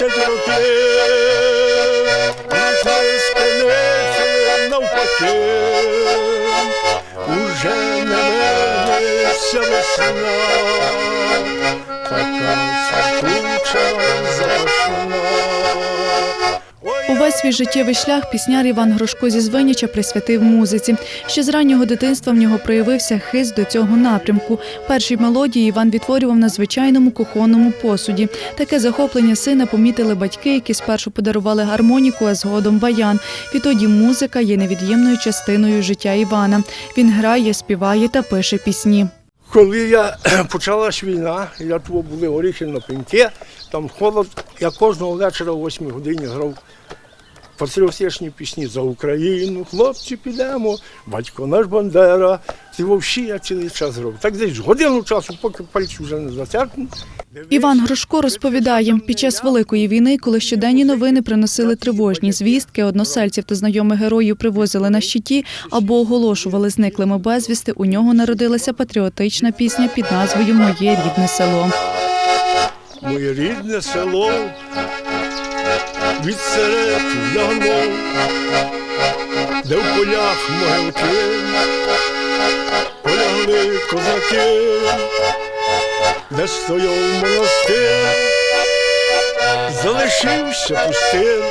летять роки, ніч не спиниться навпаки, уже не вернеться весна, Свій життєвий шлях пісняр Іван Грошко зі Звиняча присвятив музиці. Ще з раннього дитинства в нього проявився хист до цього напрямку. Перші мелодії Іван відтворював на звичайному кухонному посуді. Таке захоплення сина помітили батьки, які спершу подарували гармоніку, а згодом баян. Відтоді музика є невід'ємною частиною життя Івана. Він грає, співає та пише пісні. Коли я почалась війна, я тут були горіхи на пеньке, там холод, я кожного вечора о 8 годині грав патріотичні пісні за Україну, хлопці підемо, батько наш Бандера. Це вовші я цілий час грав. Так десь годину часу, поки пальці вже не затягнуть. Іван Грошко розповідає, під час великої війни, коли щоденні новини приносили тривожні звістки, односельців та знайомих героїв привозили на щиті або оголошували зниклими безвісти, у нього народилася патріотична пісня під назвою Моє рідне село. Моє рідне село від серед лягло, де в полях могилки полягли козаки, де стояв монастир, залишився пустим.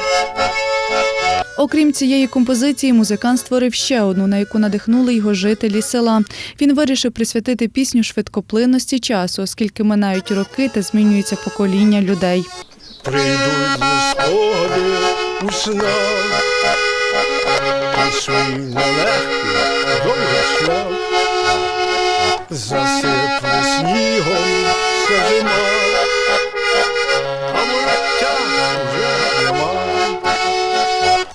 Окрім цієї композиції, музикант створив ще одну, на яку надихнули його жителі села. Він вирішив присвятити пісню швидкоплинності часу, оскільки минають роки та змінюється покоління людей. Прийдуть спогади у снах, і свій нелегкий довгий шлях, засипне снігом вся зима, а.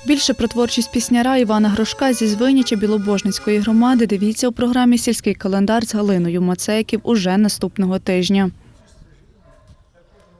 Більше про творчість пісняра Івана Грошка зі Звиняча Білобожницької громади дивіться у програмі Сільський календар з Галиною Мацейків уже наступного тижня.